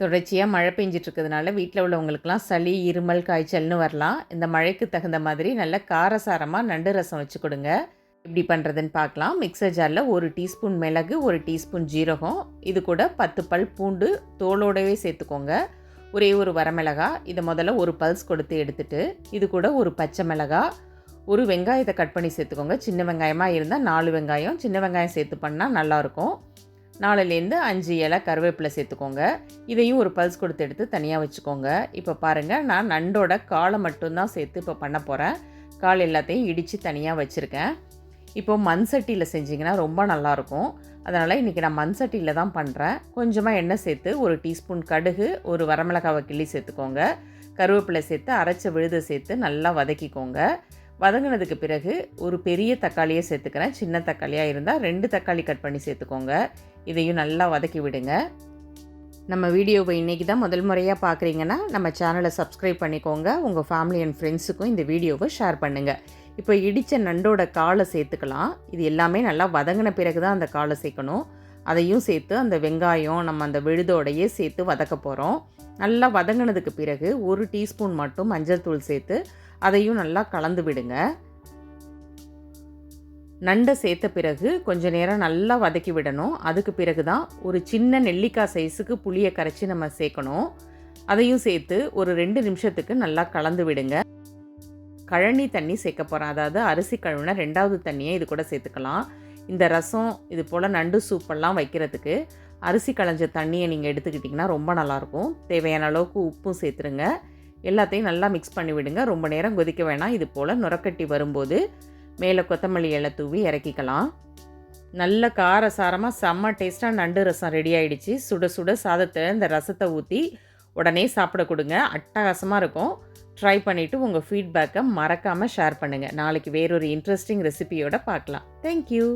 தொடர்ச்சியாக மழை பெஞ்சிட்டு இருக்கிறதுனால வீட்டில் உள்ளவங்களுக்குலாம் சளி இருமல் காய்ச்சல்னு வரலாம். இந்த மழைக்கு தகுந்த மாதிரி நல்ல காரசாரமாக நண்டு ரசம் வச்சு கொடுங்க. எப்படி பண்ணுறதுன்னு பார்க்கலாம் மிக்சர் ஜாரில் ஒரு டீஸ்பூன் மிளகு ஒரு டீஸ்பூன் ஜீரகம். இது கூட பத்து பல் பூண்டு தோலோடவே சேர்த்துக்கோங்க. ஒரே ஒரு வரமிளகா இதை முதல்ல ஒரு பல்ஸ் கொடுத்து எடுத்துட்டு இது கூட ஒரு பச்சை மிளகா ஒரு வெங்காயத்தை கட் பண்ணி சேர்த்துக்கோங்க. சின்ன வெங்காயமாக இருந்தால் நாலு வெங்காயம் சின்ன வெங்காயம் சேர்த்து பண்ணால் நல்லாயிருக்கும் நாலுலேருந்து அஞ்சு இலை கருவேப்பிலை சேர்த்துக்கோங்க. இதையும் ஒரு பல்ஸ் கொடுத்து எடுத்து தனியாக வச்சுக்கோங்க. இப்போ பாருங்கள் நான் நண்டோட காலை மட்டும்தான் சேர்த்து இப்போ பண்ண போகிறேன் கால் எல்லாத்தையும் இடித்து தனியாக வச்சுருக்கேன். இப்போ மண் சட்டியில் செஞ்சிங்கன்னா ரொம்ப நல்லாயிருக்கும். அதனால் இன்றைக்கி நான் மண் சட்டியில் தான் பண்ணுறேன் கொஞ்சமாக எண்ணெய் சேர்த்து ஒரு டீஸ்பூன் கடுகு ஒரு வரமிளகாவை கிள்ளி சேர்த்துக்கோங்க. கருவேப்பிலை சேர்த்து அரைச்ச விழுதை சேர்த்து நல்லா வதக்கிக்கோங்க. வதங்கினதுக்கு பிறகு ஒரு பெரிய தக்காளியை சேர்த்துக்கிறேன். சின்ன தக்காளியாக இருந்தால் ரெண்டு தக்காளி கட் பண்ணி சேர்த்துக்கோங்க. இதையும் நல்லா வதக்கி விடுங்க. நம்ம வீடியோவை இன்றைக்கி தான் முதல் முறையாக பார்க்குறீங்கன்னா நம்ம சேனலை சப்ஸ்கிரைப் பண்ணிக்கோங்க. உங்கள் ஃபேமிலி அண்ட் ஃப்ரெண்ட்ஸுக்கும் இந்த வீடியோவை ஷேர் பண்ணுங்கள் இப்போ இடித்த நண்டோட காலை சேர்த்துக்கலாம். இது எல்லாமே நல்லா வதங்கின பிறகு தான் அந்த காலை சேர்க்கணும். அதையும் சேர்த்து அந்த வெங்காயம் நம்ம அந்த விழுதோடையே சேர்த்து வதக்க போகிறோம் நல்லா வதங்கினதுக்கு பிறகு ஒரு டீஸ்பூன் மட்டும் மஞ்சள் தூள் சேர்த்து அதையும் நல்லா கலந்து விடுங்க. நண்டை சேர்த்த பிறகு கொஞ்ச நேரம் நல்லா வதக்கி விடணும். அதுக்கு பிறகு தான் ஒரு சின்ன நெல்லிக்காய் சைஸுக்கு புளியை கரைச்சி நம்ம சேர்க்கணும். அதையும் சேர்த்து ஒரு ரெண்டு நிமிஷத்துக்கு நல்லா கலந்து விடுங்க. கழனி தண்ணி சேர்க்க போகிறேன் அதாவது அரிசி கழுவுன ரெண்டாவது தண்ணியை இது கூட சேர்த்துக்கலாம். இந்த ரசம் இது போல் நண்டு சூப்பெல்லாம் வைக்கிறதுக்கு அரிசி களைஞ்ச தண்ணியை நீங்கள் எடுத்துக்கிட்டிங்கன்னா ரொம்ப நல்லாயிருக்கும். தேவையான அளவுக்கு உப்பும் சேர்த்துருங்க. எல்லாத்தையும் நல்லா மிக்ஸ் பண்ணி விடுங்க ரொம்ப நேரம் கொதிக்க வேணாம். இது போல் நுரக்கட்டி வரும்போது மேலே கொத்தமல்லி இலை தூவி இறக்கிக்கலாம். நல்ல காரசாரமாக செம்ம டேஸ்ட்டாக நண்டு ரசம் ரெடி ஆகிடுச்சு சுட சுட சாதத்தை இந்த ரசத்தை ஊற்றி உடனே சாப்பிட கொடுங்க. அட்டகாசமாக இருக்கும். ட்ரை பண்ணிவிட்டு உங்கள் ஃபீட்பேக்கை மறக்காமல் ஷேர் பண்ணுங்கள் நாளைக்கு வேறொரு இன்ட்ரெஸ்டிங் ரெசிபியோட பார்க்கலாம். தேங்க்யூ